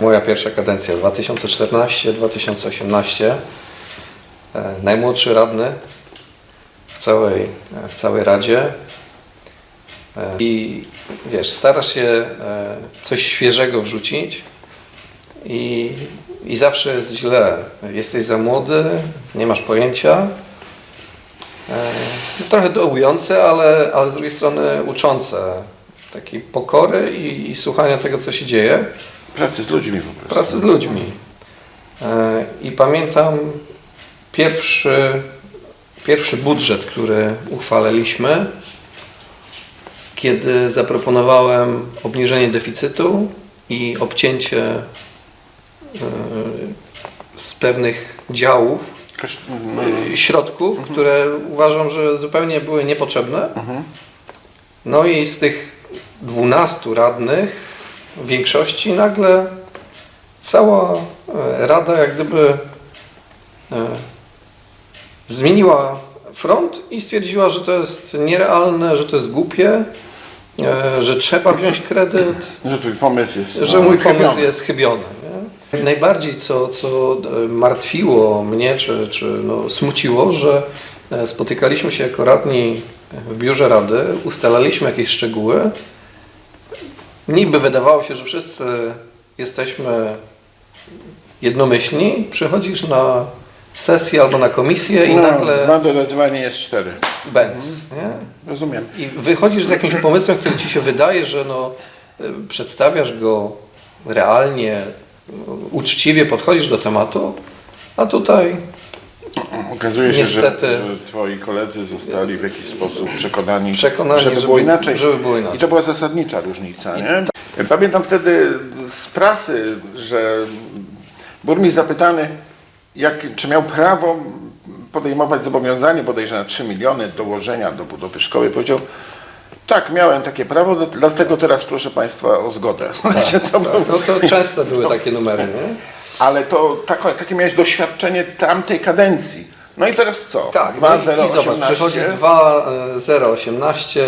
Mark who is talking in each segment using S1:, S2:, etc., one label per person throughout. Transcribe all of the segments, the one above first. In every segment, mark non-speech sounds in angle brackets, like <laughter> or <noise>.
S1: Moja pierwsza kadencja 2014-2018. E, Najmłodszy radny w całej, w całej Radzie. E, I wiesz, starasz się e, coś świeżego wrzucić i, i zawsze jest źle. Jesteś za młody, nie masz pojęcia. E, Trochę dołujące, ale, ale z drugiej strony uczące. Takiej pokory i, i słuchania tego, co się dzieje.
S2: Pracy z ludźmi po prostu.
S1: pracy z ludźmi. E, I pamiętam pierwszy, pierwszy budżet, który uchwaliliśmy, kiedy zaproponowałem obniżenie deficytu i obcięcie e, z pewnych działów E, środków, które uważam, że zupełnie były niepotrzebne. No i z tych 12 radnych w większości nagle cała e, rada jak gdyby e, zmieniła front i stwierdziła, że to jest nierealne, że to jest głupie, e, że trzeba wziąć kredyt,
S2: Że twój pomysł jest.
S1: że
S2: no,
S1: mój pomysł jest chybiony. Najbardziej co, co e, martwiło mnie, czy, czy no, smuciło, że e, spotykaliśmy się jako radni w biurze rady, ustalaliśmy jakieś szczegóły. Niby wydawało się, że wszyscy jesteśmy jednomyślni. Przychodzisz na sesję albo na komisję i
S2: no,
S1: nagle
S2: Dwa dodawanie jest cztery.
S1: bęc. Nie?
S2: Rozumiem.
S1: I wychodzisz z jakimś pomysłem, który ci się wydaje, że no, y, przedstawiasz go realnie, uczciwie podchodzisz do tematu, a tutaj
S2: Okazuje się, że,
S1: Niestety.
S2: że twoi koledzy zostali w jakiś sposób przekonani,
S1: Przekonani,
S2: żeby,
S1: żeby-
S2: było inaczej.
S1: żeby było inaczej.
S2: I to była zasadnicza różnica, nie? Pamiętam wtedy z prasy, że burmistrz zapytany, jak, czy miał prawo podejmować zobowiązanie bodajże na 3 miliony dołożenia do budowy szkoły, powiedział tak, miałem takie prawo, dlatego teraz proszę Państwa o zgodę. <laughs> to było,
S1: no to często były takie numery. Nie?
S2: ale to tako, takie miałeś doświadczenie tamtej kadencji. No i teraz co?
S1: Tak,
S2: Dwa,
S1: no i,
S2: zero,
S1: i zobacz, przychodzi 2018,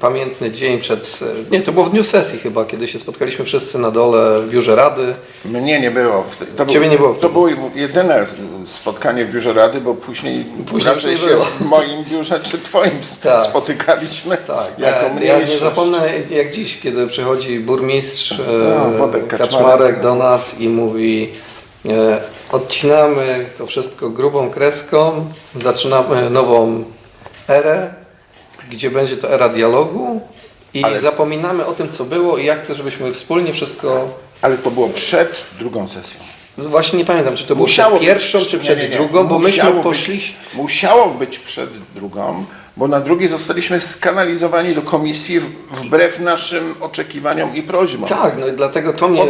S1: pamiętny dzień przed, nie, to było w dniu sesji chyba, kiedy się spotkaliśmy wszyscy na dole w biurze rady.
S2: Mnie nie było. To
S1: Ciebie nie było
S2: To było jedyne spotkanie w biurze rady, bo później,
S1: Później
S2: raczej się
S1: było.
S2: w moim biurze czy twoim <laughs>
S1: Tak.
S2: spotykaliśmy.
S1: Tak,
S2: jako
S1: ja, ja nie zapomnę jak dziś, kiedy przychodzi burmistrz e,
S2: No, Kaczmarek.
S1: Kaczmarek do nas i mówi e, odcinamy to wszystko grubą kreską, zaczynamy nową erę, gdzie będzie to era dialogu i
S2: Ale-
S1: zapominamy o tym, co było i ja chcę, żebyśmy wspólnie wszystko...
S2: Ale to było przed drugą sesją.
S1: Właśnie nie pamiętam, czy to było przed pierwszą,
S2: być-
S1: czy
S2: nie,
S1: przed
S2: nie, nie.
S1: drugą, bo myśmy
S2: Musiało
S1: poszli...
S2: Być, musiało być przed drugą, bo na drugiej zostaliśmy skanalizowani do komisji wbrew naszym oczekiwaniom i prośbom.
S1: Tak, no i dlatego to mnie,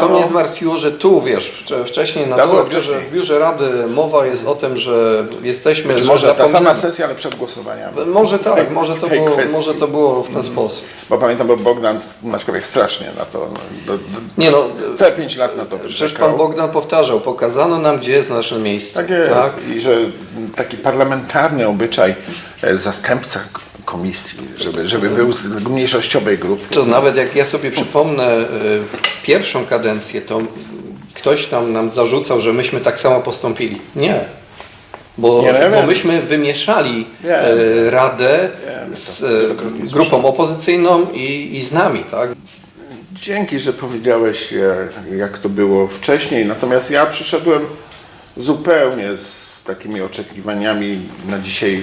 S1: to mnie zmartwiło, że tu, wiesz, wcze- wcześniej na
S2: Tak,
S1: dole, w biurze, w biurze Rady mowa jest o tym, że jesteśmy,
S2: Być
S1: że
S2: może ta sama sesja, ale przed głosowaniami.
S1: Może
S2: W
S1: tak,
S2: tej-
S1: może to, było,
S2: kwestii.
S1: może to było w ten sposób.
S2: Bo pamiętam, bo Bogdan Maćkowiak strasznie na to, no, do, do,
S1: Nie no,
S2: całe pięć lat na to
S1: Przecież. Pan Bogdan powtarzał, pokazano nam, gdzie jest nasze miejsce.
S2: Tak jest. I że taki parlamentarny obyczaj zastępca k- komisji, żeby, żeby był z mniejszościowej grupy.
S1: To nawet jak ja sobie przypomnę y, pierwszą kadencję, to ktoś tam nam zarzucał, że myśmy tak samo postąpili. Nie. Bo,
S2: Nie, no ja
S1: bo myśmy wymieszali
S2: Wiem.
S1: e, Radę z e, grupą opozycyjną i, i z nami, tak?
S2: Dzięki, że powiedziałeś, e, jak to było wcześniej. Natomiast ja przyszedłem zupełnie z takimi oczekiwaniami na dzisiaj.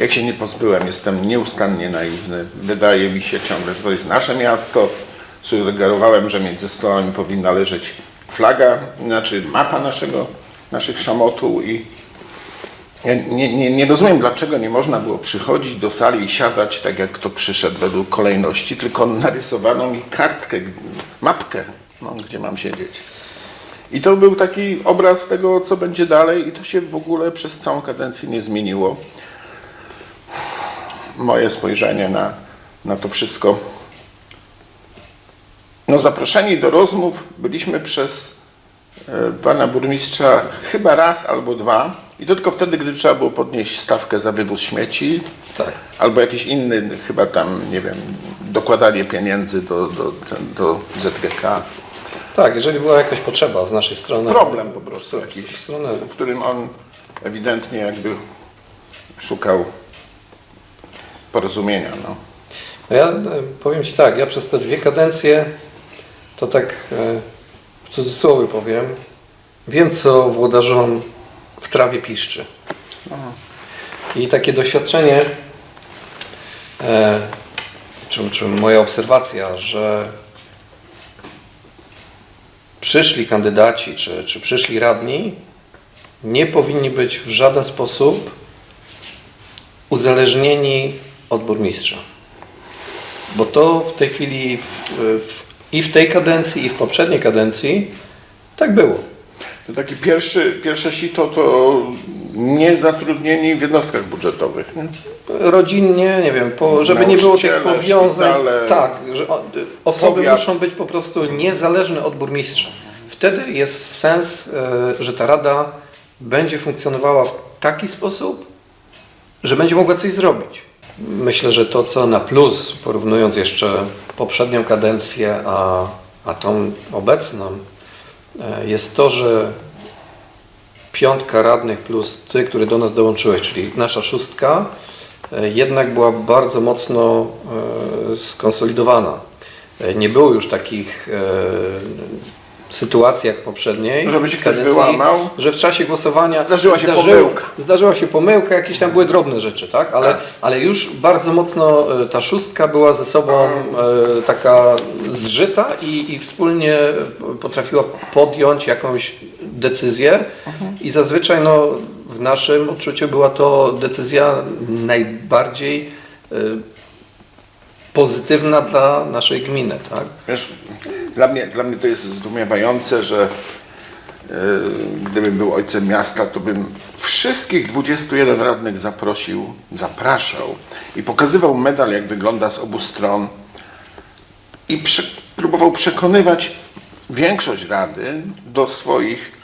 S2: Jak się nie pozbyłem, jestem nieustannie naiwny. Wydaje mi się ciągle, że to jest nasze miasto. Sugerowałem, że między stołami powinna leżeć flaga, znaczy mapa naszego, naszych szamotu i nie, nie, nie rozumiem, dlaczego nie można było przychodzić do sali i siadać tak, jak kto przyszedł według kolejności, tylko narysowano mi kartkę, mapkę, no, gdzie mam siedzieć. I to był taki obraz tego, co będzie dalej i to się w ogóle przez całą kadencję nie zmieniło. Moje spojrzenie na, na to wszystko. No zaproszeni do rozmów byliśmy przez e, pana burmistrza chyba raz albo dwa i to tylko wtedy, gdy trzeba było podnieść stawkę za wywóz śmieci,
S1: Tak.
S2: albo jakiś inny, chyba tam, nie wiem, dokładanie pieniędzy do, do, do ZGK.
S1: Tak, jeżeli była jakaś potrzeba z naszej strony.
S2: Problem po prostu jakiś.
S1: strony
S2: w którym on ewidentnie jakby szukał porozumienia. No.
S1: No ja e, powiem Ci tak, ja przez te dwie kadencje, to tak e, w cudzysłowie powiem, wiem co włodarzom w trawie piszczy. I takie doświadczenie, e, czy, czy moja obserwacja, że przyszli kandydaci, czy, czy przyszli radni nie powinni być w żaden sposób uzależnieni od burmistrza. Bo to w tej chwili w, w, i w tej kadencji, i w poprzedniej kadencji tak było.
S2: To taki pierwszy, pierwsze sito to niezatrudnieni w jednostkach budżetowych. Nie?
S1: Rodzinnie, nie wiem, po, żeby nie było tych powiązań.
S2: szpitale.
S1: Tak, że osoby
S2: Powiat.
S1: muszą być po prostu niezależne od burmistrza. Wtedy jest sens, e, że ta rada będzie funkcjonowała w taki sposób, że będzie mogła coś zrobić. Myślę, że to, co na plus, porównując jeszcze poprzednią kadencję, a, a tą obecną, e, jest to, że piątka radnych plus ty, który do nas dołączyłeś, czyli nasza szóstka, e, jednak była bardzo mocno e, skonsolidowana. Nie było już takich sytuacji jak w poprzedniej
S2: Żeby się ktoś wyłamał.
S1: że w czasie głosowania
S2: Zdarzyła się pomyłka.
S1: Zdarzyła się pomyłka, jakieś tam były drobne rzeczy, tak? Ale, ale już bardzo mocno e, ta szóstka była ze sobą e, taka zżyta i, i wspólnie potrafiła podjąć jakąś decyzję i zazwyczaj no, w naszym odczuciu była to decyzja najbardziej e, pozytywna dla naszej gminy, tak?
S2: Wiesz, dla mnie, dla mnie to jest zdumiewające, że e, gdybym był ojcem miasta, to bym wszystkich 21 radnych zaprosił, zapraszał i pokazywał medal, jak wygląda z obu stron i prze, próbował przekonywać większość rady do swoich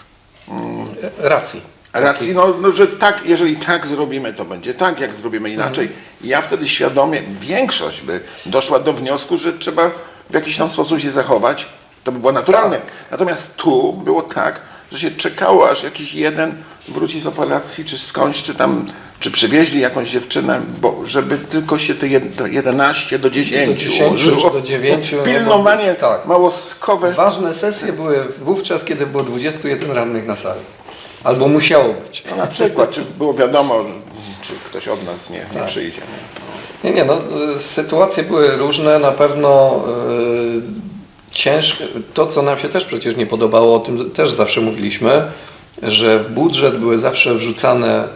S1: Racji.
S2: racji, no, no, że tak, jeżeli tak zrobimy, to będzie tak, jak zrobimy inaczej. I ja wtedy świadomie, większość by doszła do wniosku, że trzeba w jakiś tam sposób się zachować, to by było naturalne. Natomiast tu było tak, że się czekało, aż jakiś jeden wróci z operacji, czy skądś, czy tam, czy przywieźli jakąś dziewczynę, bo żeby tylko się te jed- do 11 do 10,
S1: Do 10
S2: ułożyło.
S1: do 9, no
S2: Pilnowanie
S1: tak.
S2: małostkowe.
S1: Ważne sesje były wówczas, kiedy było 21 radnych na sali. Albo musiało być.
S2: No, na przykład, czy było wiadomo, że, czy ktoś od nas nie, nie przyjdzie. Nie?
S1: Nie, no, sytuacje były różne, na pewno y, ciężkie. To, co nam się też przecież nie podobało, o tym też zawsze mówiliśmy, że w budżet były zawsze wrzucane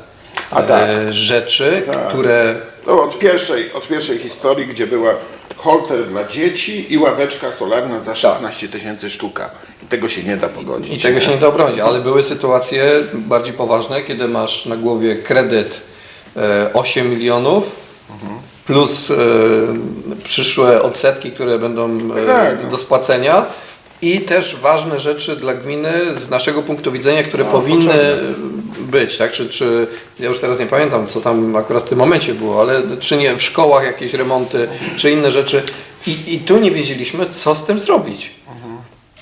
S2: A tak.
S1: e, rzeczy,
S2: Tak.
S1: które
S2: No, od, pierwszej, od pierwszej historii, gdzie była holter dla dzieci i ławeczka solarna za 16 tysięcy sztuka. I tego się nie da pogodzić.
S1: Tak. I tego się nie da obronić, ale były sytuacje bardziej poważne, kiedy masz na głowie kredyt 8 milionów plus e, przyszłe odsetki, które będą e,
S2: Tak, no.
S1: do spłacenia i też ważne rzeczy dla gminy z naszego punktu widzenia, które
S2: No,
S1: powinny
S2: potrzebne.
S1: być, tak? Czy, czy ja już teraz nie pamiętam, co tam akurat w tym momencie było, ale czy nie w szkołach jakieś remonty, czy inne rzeczy. I, i tu nie wiedzieliśmy, co z tym zrobić.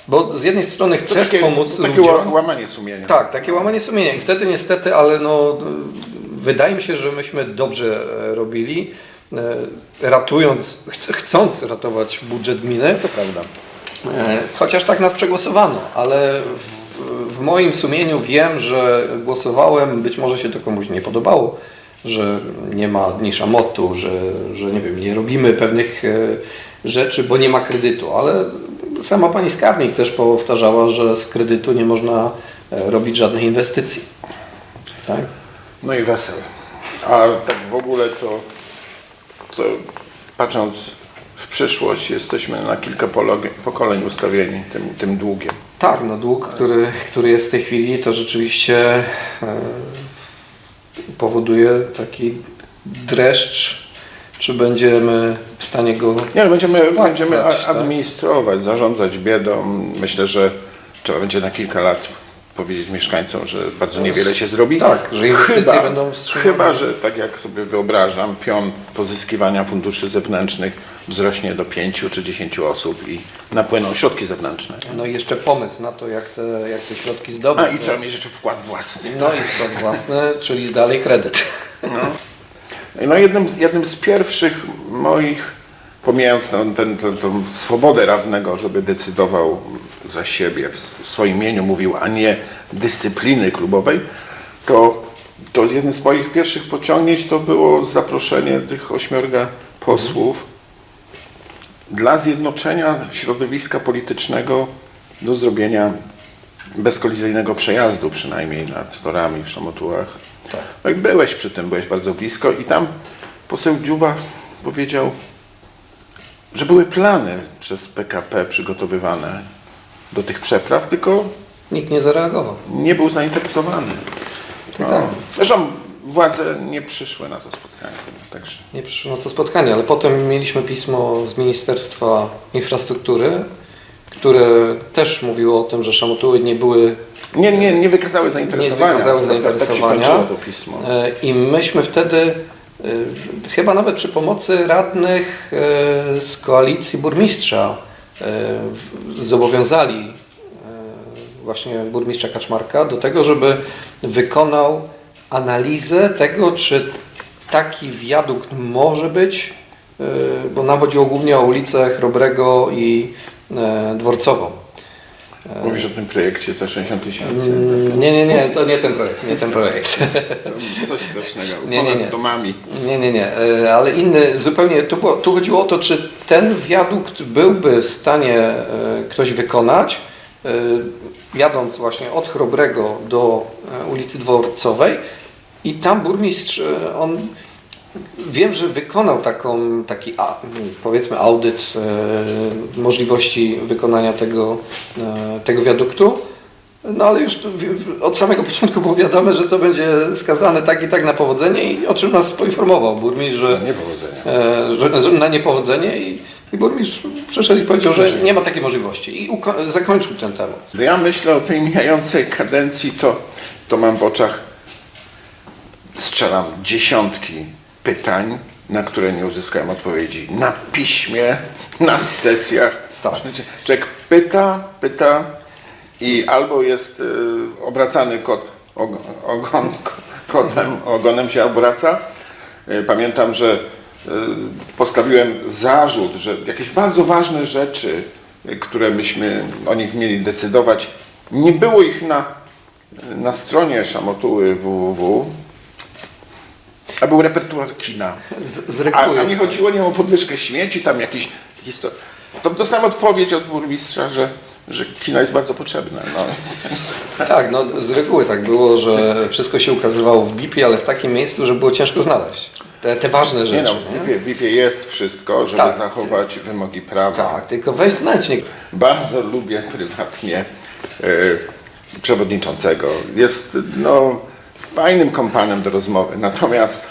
S1: Bo z jednej strony chcesz
S2: takie,
S1: pomóc
S2: takie
S1: ludziom.
S2: ła- łamanie sumienia.
S1: Tak, takie łamanie sumienia. I wtedy niestety, ale no, wydaje mi się, że myśmy dobrze e, robili, e, ratując, ch- chcąc ratować budżet gminy.
S2: To prawda.
S1: E, Chociaż tak nas przegłosowano, ale w, w moim sumieniu wiem, że głosowałem, być może się to komuś nie podobało, że nie ma dni szamotu, że, że nie wiem, nie robimy pewnych rzeczy, bo nie ma kredytu, ale sama pani skarbnik też powtarzała, że z kredytu nie można robić żadnych inwestycji. Tak?
S2: No i wesel. A tak w ogóle to, to patrząc w przyszłość, jesteśmy na kilka pokoleń ustawieni tym, tym długiem.
S1: Tak, no dług, który, który jest w tej chwili, to rzeczywiście e, powoduje taki dreszcz, czy będziemy w stanie go
S2: Nie, no będziemy,
S1: spłacać,
S2: będziemy
S1: tak?
S2: administrować, zarządzać biedą. Myślę, że trzeba będzie na kilka lat powiedzieć mieszkańcom, że bardzo niewiele się zrobi.
S1: Tak, że inwestycje będą wstrzymane.
S2: Chyba, że tak jak sobie wyobrażam, pion pozyskiwania funduszy zewnętrznych wzrośnie do 5 czy 10 osób i napłyną środki zewnętrzne.
S1: No i jeszcze pomysł na to, jak te, jak te środki zdobyć.
S2: A i trzeba mieć jeszcze wkład własny.
S1: No i wkład własny, czyli dalej kredyt.
S2: No jednym, jednym z pierwszych moich, pomijając ten, tą swobodę radnego, żeby decydował za siebie, w swoim imieniu mówił, a nie dyscypliny klubowej, to, to jednym z moich pierwszych pociągnięć to było zaproszenie tych ośmiorga posłów dla zjednoczenia środowiska politycznego do zrobienia bezkolizyjnego przejazdu przynajmniej nad torami w Szomotułach.
S1: Tak.
S2: No i byłeś przy tym, byłeś bardzo blisko i tam poseł Dziuba powiedział, że były plany przez PKP przygotowywane do tych przepraw, tylko
S1: Nikt nie zareagował.
S2: nie był zainteresowany. No.
S1: tak.
S2: Zresztą władze nie przyszły na to spotkanie. Także.
S1: Nie przyszło na to spotkanie, ale potem mieliśmy pismo z Ministerstwa Infrastruktury, które też mówiło o tym, że szamotuły nie były
S2: Nie, nie, nie wykazały zainteresowania.
S1: wykazały
S2: Tak- Tak
S1: zainteresowania.
S2: kończyło to pismo.
S1: E, I myśmy wtedy, e, chyba nawet przy pomocy radnych e, z koalicji burmistrza, zobowiązali e, właśnie burmistrza Kaczmarka do tego, żeby wykonał analizę tego, czy taki wiadukt może być, e, bo nam chodziło głównie o ulicę Chrobrego i e, Dworcową.
S2: Mówisz o tym projekcie za 60 tysięcy.
S1: Mm, Nie, nie, nie, to nie ten projekt, nie ten projekt. <laughs>
S2: Coś strasznego.
S1: Nie, nie, nie.
S2: Ponad domami.
S1: Nie, nie, nie, e, ale inny zupełnie, tu, było, tu chodziło o to, czy ten wiadukt byłby w stanie e, ktoś wykonać, e, jadąc właśnie od Chrobrego do ulicy Dworcowej i tam burmistrz, on wiem, że wykonał taką, taki powiedzmy audyt e, możliwości wykonania tego, e, tego wiaduktu. No ale już w- w- od samego początku było wiadome, że to będzie skazane tak i tak na powodzenie i o czym nas poinformował burmistrz, że,
S2: Niepowodzenia.
S1: e, że, że na niepowodzenie i, i burmistrz przyszedł i powiedział, że nie ma takiej możliwości i zakończył ten temat.
S2: Ja myślę o tej mijającej kadencji, to, to mam w oczach, strzelam dziesiątki pytań, na które nie uzyskałem odpowiedzi. Na piśmie, na sesjach.
S1: Tak.
S2: Człowiek pyta, pyta i albo jest y, obracany kot og- ogon, <laughs> kotem, ogonem się obraca. Y, Pamiętam, że y, postawiłem zarzut, że jakieś bardzo ważne rzeczy, y, które myśmy o nich mieli decydować, nie było ich na, na stronie szamotuły www, a był repertuar kina.
S1: Z, z
S2: A,
S1: reguły
S2: a nie
S1: tak.
S2: chodziło nie o podwyżkę śmieci, tam jakieś historie. To dostałem odpowiedź od burmistrza, że, że kino jest bardzo potrzebne. No.
S1: Tak, no z reguły tak było, że wszystko się ukazywało w BIP-ie, ale w takim miejscu, że było ciężko znaleźć te, te ważne
S2: Nie
S1: rzeczy.
S2: no, w VIP-ie, w VIP-ie jest wszystko, żeby
S1: Tak.
S2: zachować wymogi prawa.
S1: Tak, tylko weź znajdź nie,
S2: Bardzo lubię prywatnie e, przewodniczącego. Jest no, fajnym kompanem do rozmowy, natomiast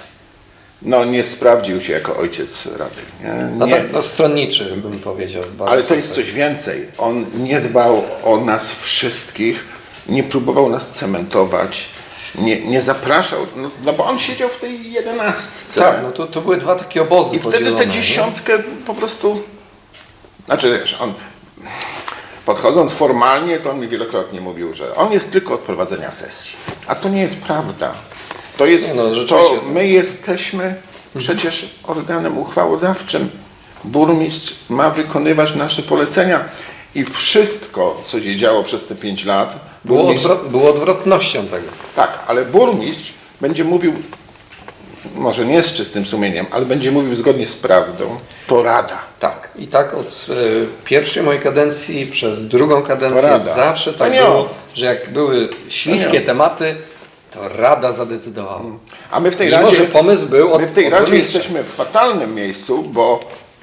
S2: no, nie sprawdził się jako ojciec rady. Nie?
S1: no
S2: Nie.
S1: tak, no stronniczy bym powiedział.
S2: Ale to jest coś więcej. On nie dbał o nas wszystkich, nie próbował nas cementować, nie, nie zapraszał, no, no bo on siedział w tej jedenastce.
S1: Tak, no to, to były dwa takie obozy
S2: I wtedy tę
S1: nie?
S2: dziesiątkę po prostu. Znaczy, wiesz, on podchodząc formalnie, to on mi wielokrotnie mówił, że on jest tylko od prowadzenia sesji. A to nie jest prawda. To jest.
S1: No,
S2: to my jesteśmy przecież organem uchwałodawczym. Burmistrz ma wykonywać nasze polecenia. I wszystko, co się działo przez te pięć lat,
S1: było odwrotnością tego.
S2: tak, ale burmistrz będzie mówił, może nie z czystym sumieniem, ale będzie mówił zgodnie z prawdą, to rada.
S1: Tak. I tak od e, pierwszej mojej kadencji przez drugą kadencję
S2: Rada.
S1: zawsze tak
S2: nie
S1: było, że jak były śliskie
S2: on.
S1: tematy, to Rada zadecydowała.
S2: A my w tej
S1: Mimo,
S2: radzie,
S1: że pomysł był od,
S2: my w tej
S1: od
S2: radzie
S1: burmistrza.
S2: jesteśmy w fatalnym miejscu, bo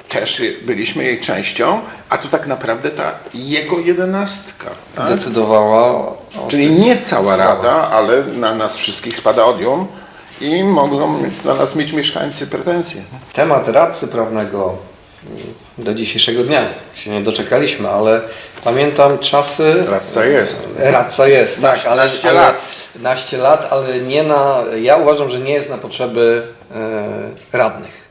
S2: też byliśmy jej częścią, a tu tak naprawdę ta jego jedenastka. Tak?
S1: Decydowała o
S2: Czyli nie cała rada, ale na nas wszystkich spada odium i mogą dla nas mieć mieszkańcy pretensje.
S1: Temat radcy prawnego mm, do dzisiejszego dnia się nie doczekaliśmy, ale Pamiętam czasy.
S2: Radca jest.
S1: Radca jest, tak, ale,
S2: Naście
S1: ale
S2: lat.
S1: naście lat, ale nie na. Ja uważam, że nie jest na potrzeby e, radnych.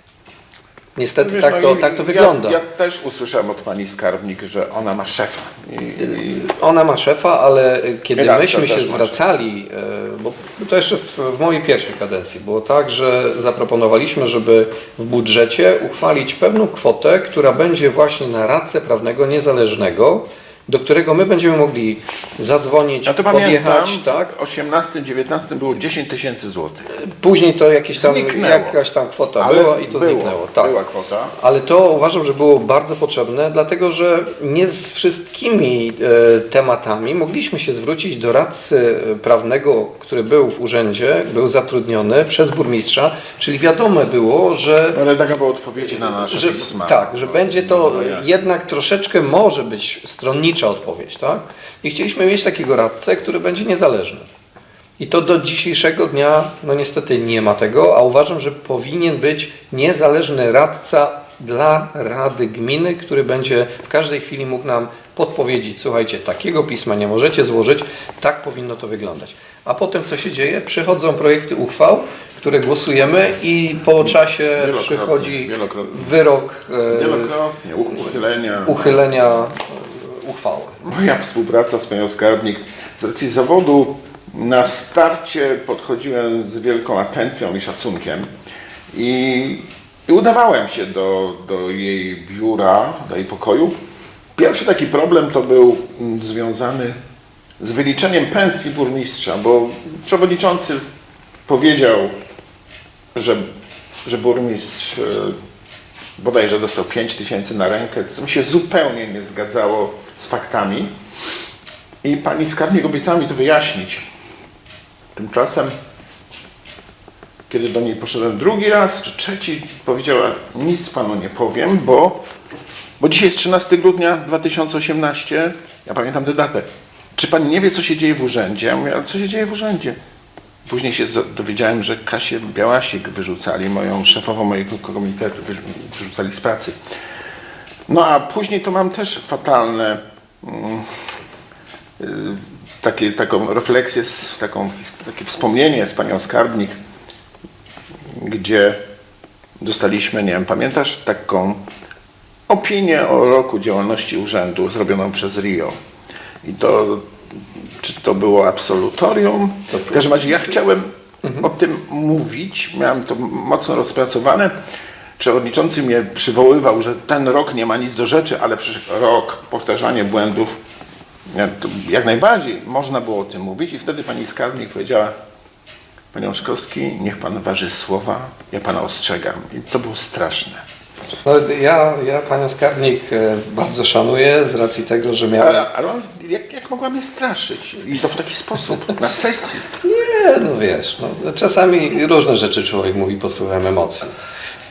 S1: Niestety
S2: Wiesz,
S1: tak,
S2: no
S1: to,
S2: i
S1: tak to
S2: ja,
S1: wygląda.
S2: Ja też usłyszałem od pani skarbnik, że ona ma szefa. I, i
S1: Ona ma szefa, ale kiedy
S2: Radca
S1: myśmy się
S2: też
S1: zwracali, e, bo to jeszcze w, w mojej pierwszej kadencji było tak, że zaproponowaliśmy, żeby w budżecie uchwalić pewną kwotę, która będzie właśnie na radcę prawnego niezależnego, do którego my będziemy mogli zadzwonić,
S2: ja to pamiętam,
S1: podjechać, tak?
S2: w 18-19 było 10 tysięcy złotych.
S1: Później to jakieś tam,
S2: Zniknęło.
S1: jakaś tam kwota
S2: Ale
S1: była i to
S2: było,
S1: zniknęło. Tak.
S2: była kwota.
S1: Ale to uważam, że było bardzo potrzebne, dlatego że nie z wszystkimi e, tematami mogliśmy się zwrócić do radcy e, prawnego, który był w urzędzie, był zatrudniony przez burmistrza, czyli wiadome było, że
S2: Ale taka była odpowiedzi na nasze
S1: że,
S2: pisma.
S1: tak, że będzie to
S2: No jak?
S1: jednak troszeczkę może być stronnicza odpowiedź, tak? I chcieliśmy mieć takiego radcę, który będzie niezależny. I to do dzisiejszego dnia, no niestety nie ma tego, a uważam, że powinien być niezależny radca dla Rady Gminy, który będzie w każdej chwili mógł nam podpowiedzieć, słuchajcie, takiego pisma nie możecie złożyć, tak powinno to wyglądać. A potem co się dzieje? Przychodzą projekty uchwał, które głosujemy i po czasie
S2: Wielokrotnie,
S1: przychodzi
S2: wielokrotnie.
S1: wyrok e,
S2: Wielokrotnie, uchylenia.
S1: uchylenia uchwały.
S2: Moja współpraca z panią skarbnik z racji zawodu na starcie podchodziłem z wielką atencją i szacunkiem i, i udawałem się do, do jej biura, do jej pokoju. Pierwszy taki problem to był mm, związany z wyliczeniem pensji burmistrza, bo przewodniczący powiedział, że, że burmistrz e, bodajże dostał 5 tysięcy na rękę, co mi się zupełnie nie zgadzało faktami. I pani skarbnik obiecała mi to wyjaśnić. Tymczasem, kiedy do niej poszedłem drugi raz czy trzeci, powiedziała: Nic panu nie powiem, bo, bo dzisiaj jest 13 grudnia 2018. Ja pamiętam tę datę. Czy pan nie wie, co się dzieje w urzędzie? Ja mówię, ale co się dzieje w urzędzie? Później się dowiedziałem, że Kasię Białasik wyrzucali, moją szefową mojego komitetu, wyrzu- wyrzucali z pracy. No a później to mam też fatalne takie, taką refleksję, taką, takie wspomnienie z panią skarbnik, gdzie dostaliśmy, nie wiem, pamiętasz taką opinię o roku działalności urzędu zrobioną przez RIO. I to, czy to było absolutorium? W każdym razie ja chciałem o tym mówić, miałem to mocno rozpracowane. Przewodniczący mnie przywoływał, że ten rok nie ma nic do rzeczy, ale przecież rok, powtarzanie błędów, jak najbardziej można było o tym mówić i wtedy pani skarbnik powiedziała, Panie Oszkowski, niech pan waży słowa, ja pana ostrzegam. I to było straszne.
S1: No, ja, ja panią skarbnik e, bardzo szanuję z racji tego, że miałem...
S2: Ale, ale jak, jak mogła mnie straszyć? I to w taki sposób, na sesji.
S1: Nie, no wiesz, no, czasami różne rzeczy człowiek mówi pod wpływem emocji.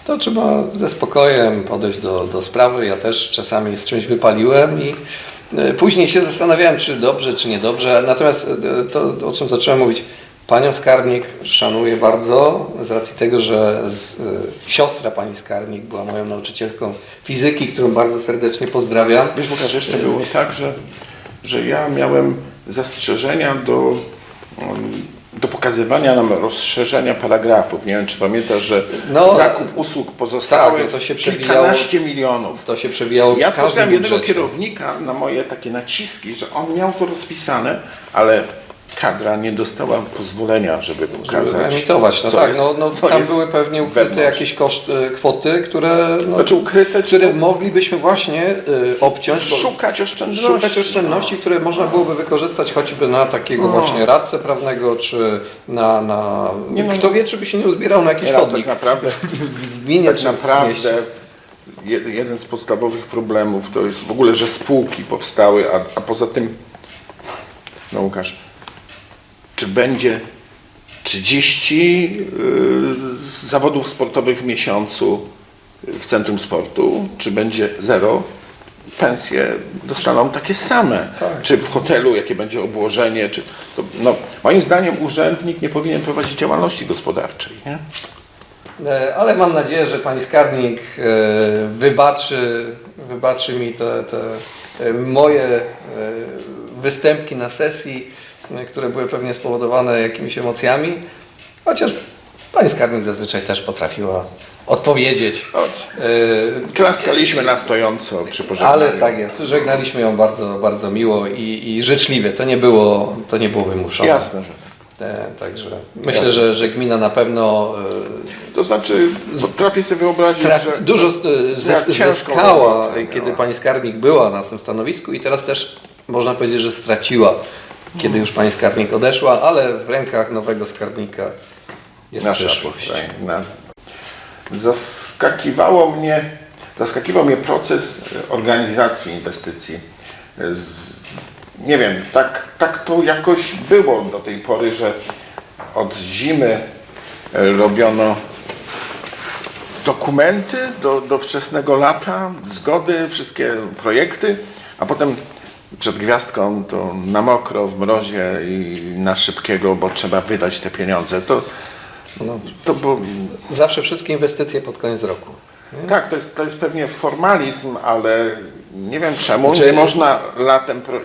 S1: To trzeba ze spokojem podejść do, do sprawy. Ja też czasami z czymś wypaliłem i e, później się zastanawiałem, czy dobrze, czy niedobrze. Natomiast e, to, o czym zacząłem mówić, panią skarbnik szanuję bardzo z racji tego, że z, e, siostra pani skarbnik była moją nauczycielką fizyki, którą bardzo serdecznie pozdrawiam.
S2: Wiesz, Łukasz, jeszcze było tak, że, że ja miałem zastrzeżenia do, um, do pokazywania nam rozszerzenia paragrafów. Nie wiem, czy pamiętasz, że
S1: No,
S2: zakup usług pozostałych
S1: tak, to się
S2: kilkanaście milionów.
S1: To się przewijało
S2: Ja spotkałem jednego kierownika na moje takie naciski, że on miał to rozpisane, ale kadra nie dostała pozwolenia, żeby pokazać.
S1: Żeby emitować, no
S2: co
S1: tak,
S2: jest-
S1: no, no
S2: co
S1: tam były pewnie ukryte
S2: wewnątrz.
S1: jakieś koszty, kwoty, które, no,
S2: Znaczy ukryte,
S1: które
S2: czy
S1: moglibyśmy właśnie y, obciąć,
S2: szukać oszczędności.
S1: szukać oszczędności, które można byłoby wykorzystać choćby na takiego właśnie radcę prawnego, czy na, na
S2: Nie no,
S1: kto wie, czy by się nie uzbierał na jakiś
S2: no,
S1: chodnik
S2: tak naprawdę,
S1: w gminie
S2: tak
S1: czy w mieście.
S2: naprawdę jed- jeden z podstawowych problemów to jest w ogóle, że spółki powstały, a, a poza tym, no Łukasz, czy będzie 30 y, zawodów sportowych w miesiącu w centrum sportu, czy będzie zero, pensje dostaną takie same.
S1: Tak.
S2: Czy w hotelu, jakie będzie obłożenie, czy to, no, moim zdaniem urzędnik nie powinien prowadzić działalności gospodarczej. Nie?
S1: E, Ale mam nadzieję, że pani skarbnik e, wybaczy, wybaczy mi te, te e, moje występki na sesji, które były pewnie spowodowane jakimiś emocjami, chociaż pani skarbnik zazwyczaj też potrafiła odpowiedzieć. E,
S2: Klaskaliśmy na stojąco przy pożegnaniu.
S1: ale tak jest, żegnaliśmy ją bardzo, bardzo miło i, i życzliwie. To nie było, to nie było wymuszone.
S2: Jasne, że tak.
S1: Także myślę, że, że gmina na pewno e,
S2: To znaczy, potrafię sobie wyobrazić,
S1: Stra-
S2: że...
S1: dużo
S2: ciężką
S1: zyskała,
S2: robotę
S1: kiedy pani skarbnik była na tym stanowisku i teraz też można powiedzieć, że straciła, kiedy już pani skarbnik odeszła, ale w rękach nowego skarbnika jest
S2: Nasza
S1: przyszłość.
S2: tutaj, na- Zaskakiwało mnie, zaskakiwał mnie proces organizacji inwestycji. Z, nie wiem, tak, tak to jakoś było do tej pory, że od zimy e, robiono dokumenty do, do wczesnego lata, zgody, wszystkie projekty, a potem przed gwiazdką to na mokro, w mrozie i na szybkiego, bo trzeba wydać te pieniądze. To,
S1: No,
S2: to było,
S1: zawsze wszystkie inwestycje pod koniec roku.
S2: tak, to jest, to jest pewnie formalizm, ale nie wiem czemu
S1: Znaczy-
S2: nie można latem. Pro...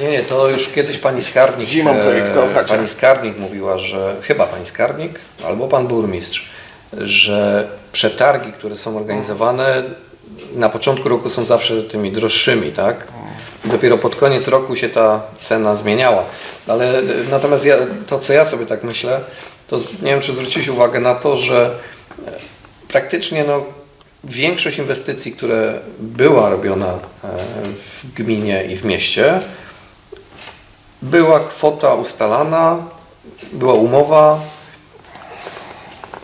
S1: Nie, nie, to już kiedyś pani skarbnik,
S2: Zimą
S1: e,
S2: projektować,
S1: pani skarbnik mówiła, że chyba pani skarbnik albo pan burmistrz, że przetargi, które są organizowane na początku roku są zawsze tymi droższymi, tak? Dopiero pod koniec roku się ta cena zmieniała. Ale e, natomiast ja, to, co ja sobie tak myślę, to nie wiem, czy zwróciłeś uwagę na to, że e, praktycznie no, większość inwestycji, które była robiona e, w gminie i w mieście, była kwota ustalana, była umowa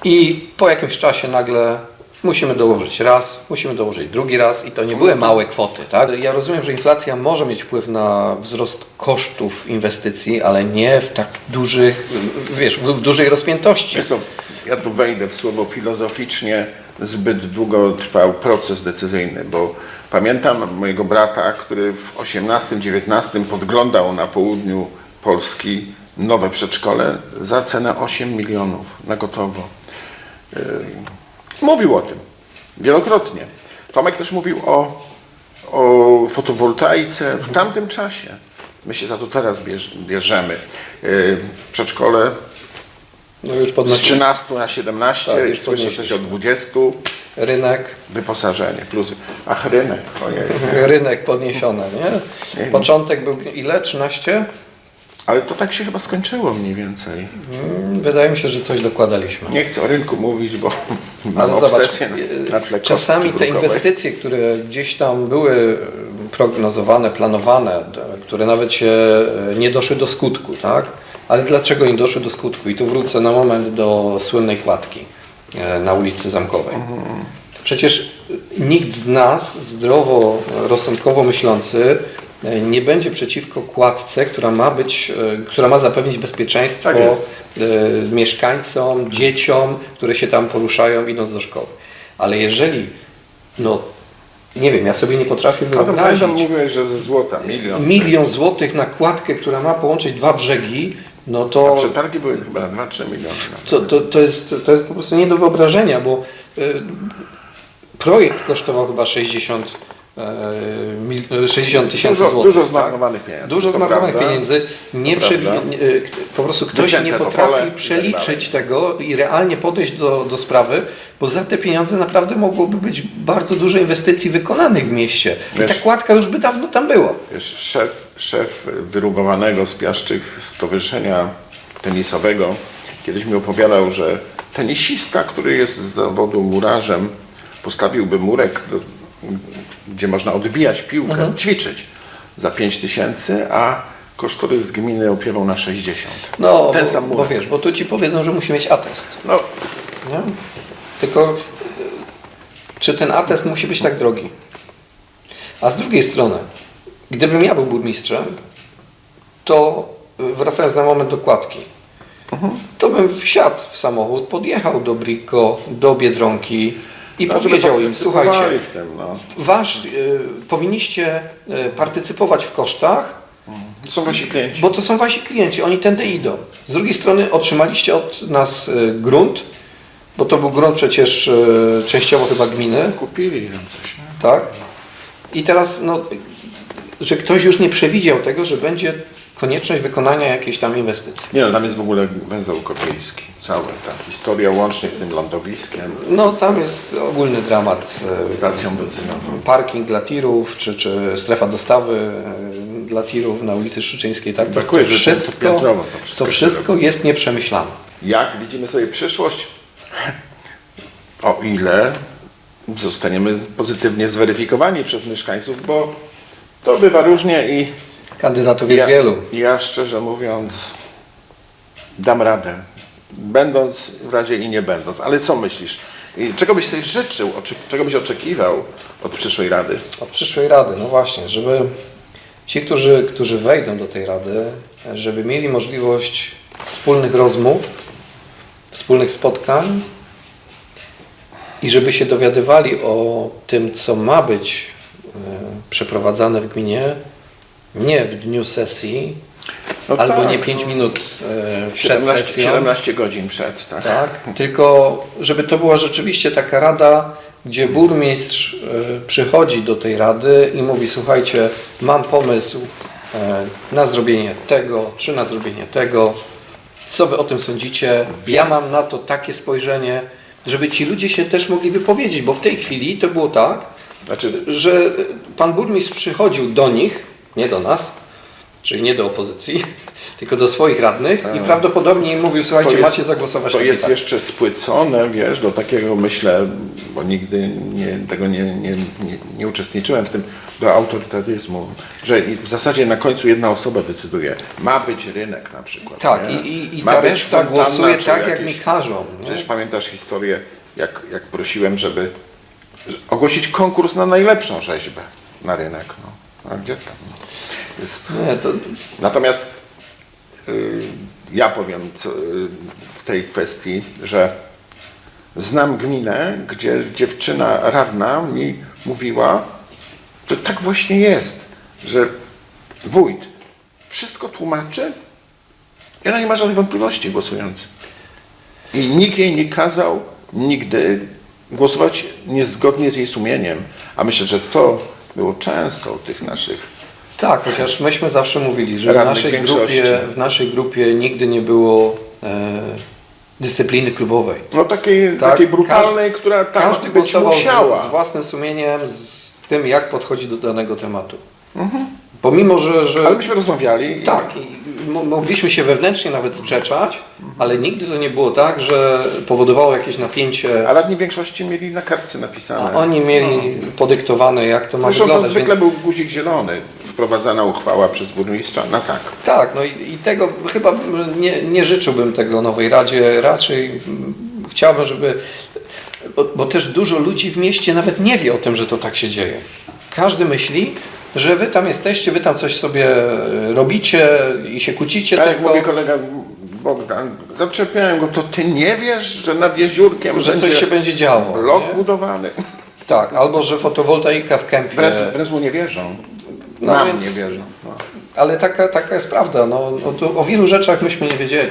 S1: i po jakimś czasie nagle musimy dołożyć raz, musimy dołożyć drugi raz i to nie były małe kwoty. Tak? Ja rozumiem, że inflacja może mieć wpływ na wzrost kosztów inwestycji, ale nie w tak dużych, wiesz, w, w dużej rozpiętości.
S2: Wiesz co, ja tu wejdę w słowo filozoficznie, zbyt długo trwał proces decyzyjny, bo pamiętam mojego brata, który w 18-19 podglądał na południu Polski nowe przedszkole za cenę 8 milionów na gotowo. Mówił o tym wielokrotnie. Tomek też mówił o, o fotowoltaice w tamtym czasie. My się za to teraz bierz, bierzemy. Yy, Przedszkole
S1: No już
S2: z
S1: podnosi
S2: 13 na 17
S1: Tak, już
S2: słyszę coś o 20
S1: rynek,
S2: wyposażenie plus ach rynek ojej. <laughs>
S1: rynek podniesiony, nie?
S2: Nie.
S1: Początek był ile? 13?
S2: Ale to tak się chyba skończyło mniej więcej
S1: Mm, Wydaje mi się, że coś dokładaliśmy.
S2: nie chcę o rynku mówić bo mam
S1: Ale zobacz,
S2: obsesję na, na tle
S1: czasami te inwestycje, które gdzieś tam były e, prognozowane, planowane, które nawet się e, nie doszły do skutku, tak? Ale dlaczego nie doszły do skutku? I tu wrócę na moment do słynnej kładki e, na ulicy Zamkowej. Przecież nikt z nas, zdrowo, rozsądkowo myślący, e, nie będzie przeciwko kładce, która ma być, e, która ma zapewnić bezpieczeństwo
S2: Tak
S1: e, mieszkańcom, dzieciom, które się tam poruszają idąc do szkoły. Ale jeżeli, no nie wiem, ja sobie nie potrafię
S2: a to
S1: wyobrazić
S2: mówiłeś, że ze złota milion.
S1: milion złotych na kładkę, która ma połączyć dwa brzegi, no
S2: a
S1: to,
S2: przetargi były chyba na 2-3 miliony.
S1: To, to, to, jest, to jest po prostu nie do wyobrażenia, bo y, projekt kosztował chyba 60 e, mil- 60 tysięcy
S2: Dużo-
S1: złotych.
S2: dużo zmarnowanych pieniędzy,
S1: Dużo zmarnowanych pieniędzy. Nie y, po prostu ktoś
S2: Wycięte
S1: nie potrafi
S2: tak
S1: przeliczyć tego i realnie podejść do, do sprawy, bo za te pieniądze naprawdę mogłoby być bardzo dużo inwestycji wykonanych w mieście. I ta kładka już by dawno tam była.
S2: Wiesz, szef, szef wyrugowanego z Piaszczych Stowarzyszenia Tenisowego kiedyś mi opowiadał, że tenisista, który jest z zawodu murarzem, postawiłby murek, do, gdzie można odbijać piłkę, ćwiczyć za 5 tysięcy, a kosztorys gminy opiewał na 60.
S1: No,
S2: Ten
S1: bo,
S2: sam
S1: bo
S2: murek.
S1: wiesz, bo tu ci powiedzą, że musi mieć atest.
S2: No,
S1: Nie? Tylko y, czy ten atest musi być tak drogi? A z drugiej strony, gdybym ja był burmistrzem, to y, wracając na moment do kładki, to bym wsiadł w samochód, podjechał do Bricko, do Biedronki i
S2: no, żeby
S1: powiedział im,
S2: partycypowali
S1: słuchajcie,
S2: tym, no.
S1: wasz, y, powinniście y, partycypować w kosztach,
S2: To są wasi klienci.
S1: bo to są wasi klienci, oni tędy idą. Z drugiej strony otrzymaliście od nas y, grunt, bo to był grunt przecież y, częściowo chyba gminy,
S2: Kupili nam coś. nie?
S1: tak? I teraz no, że ktoś już nie przewidział tego, że będzie konieczność wykonania jakiejś tam inwestycji.
S2: Nie no, tam jest w ogóle węzeł kopiejski. Cała ta historia łącznie z tym lądowiskiem,
S1: No tam jest ogólny dramat. e,
S2: stacją benzynową.
S1: Parking dla tirów, czy, czy strefa dostawy e, dla tirów na ulicy Szczyczyńskiej. Tak?
S2: Brakuje,
S1: to wszystko,
S2: piętrowo to wszystko
S1: to wszystko jest nieprzemyślane.
S2: Jak widzimy sobie przyszłość? O ile zostaniemy pozytywnie zweryfikowani przez mieszkańców, bo to bywa różnie i
S1: Kandydatów jest
S2: ja,
S1: wielu.
S2: ja szczerze mówiąc dam radę, będąc w Radzie i nie będąc. Ale co myślisz? I czego byś sobie życzył, czego byś oczekiwał od przyszłej Rady?
S1: Od przyszłej rady, no właśnie, żeby ci, którzy, którzy wejdą do tej rady, żeby mieli możliwość wspólnych rozmów, wspólnych spotkań i żeby się dowiadywali o tym, co ma być e, przeprowadzane w gminie, nie w dniu sesji,
S2: No
S1: albo
S2: tak,
S1: nie 5
S2: no.
S1: minut e, przed
S2: 17,
S1: sesją.
S2: 17 godzin przed, tak?
S1: Tak, tylko żeby to była rzeczywiście taka rada, gdzie burmistrz e, przychodzi do tej rady i mówi: Słuchajcie, mam pomysł e, na zrobienie tego, czy na zrobienie tego. Co wy o tym sądzicie? Ja mam na to takie spojrzenie, żeby ci ludzie się też mogli wypowiedzieć, bo w tej chwili to było tak,
S2: Znaczy,
S1: że pan burmistrz przychodził do nich, nie do nas, czyli nie do opozycji, <laughs> tylko do swoich radnych i prawdopodobnie im mówił, słuchajcie,
S2: jest-
S1: macie zagłosować
S2: To
S1: tak
S2: jest
S1: tak.
S2: jeszcze spłycone, wiesz, do takiego myślę, bo nigdy nie, tego nie, nie, nie, nie uczestniczyłem w tym, do autorytaryzmu, że w zasadzie na końcu jedna osoba decyduje. Ma być rynek na przykład.
S1: Tak,
S2: nie?
S1: i, i, i
S2: Ma
S1: ta
S2: być
S1: reszta głosuje tak, jak mi
S2: jakieś-
S1: każą. nie?
S2: Przecież pamiętasz historię, jak, jak prosiłem, żeby że- ogłosić konkurs na najlepszą rzeźbę na rynek. No. A gdzie tam? Jest,
S1: Nie, to,
S2: Natomiast y, ja powiem y, w tej kwestii, że znam gminę, gdzie dziewczyna radna mi mówiła, że tak właśnie jest, że wójt wszystko tłumaczy i ona nie ma żadnej wątpliwości głosując. I nikt jej nie kazał nigdy głosować niezgodnie z jej sumieniem. A myślę, że to było często u tych naszych
S1: tak, chociaż myśmy zawsze mówili, że w
S2: Radnych
S1: naszej,
S2: większości.
S1: grupie, w naszej grupie nigdy nie było e, dyscypliny klubowej.
S2: No takiej,
S1: Tak,
S2: takiej brutalnej, która tam
S1: Każdy
S2: być
S1: głosował
S2: musiała.
S1: z, z własnym sumieniem, z tym, jak podchodzi do danego tematu.
S2: Mhm.
S1: Pomimo, że, że
S2: Ale myśmy rozmawiali.
S1: Tak, mogliśmy się wewnętrznie nawet sprzeczać, ale nigdy to nie było tak, że powodowało jakieś napięcie,
S2: A radni w większości mieli na kartce napisane.
S1: a oni mieli podyktowane, jak to ma
S2: Zresztą
S1: wyglądać.
S2: zwykle
S1: Więc,
S2: był guzik zielony, wprowadzana uchwała przez burmistrza. No tak.
S1: tak, no i, i tego chyba nie, nie życzyłbym tego nowej Radzie. Raczej chciałbym, żeby. Bo, bo też dużo ludzi w mieście nawet nie wie o tym, że to tak się dzieje. Każdy myśli, że wy tam jesteście, wy tam coś sobie e, robicie i się kłócicie.
S2: Tak jak mówi kolega Bogdan, zaczepiałem go, to ty nie wiesz, że nad jeziórkiem
S1: że
S2: będzie
S1: coś się będzie działo.
S2: blok
S1: nie?
S2: budowany.
S1: Tak, albo że fotowoltaika w kępie.
S2: Wręcz, wręcz mu nie wierzą.
S1: No
S2: Nam
S1: więc-
S2: nie wierzą. No.
S1: Ale taka, taka jest prawda. No, no o wielu rzeczach myśmy nie wiedzieli.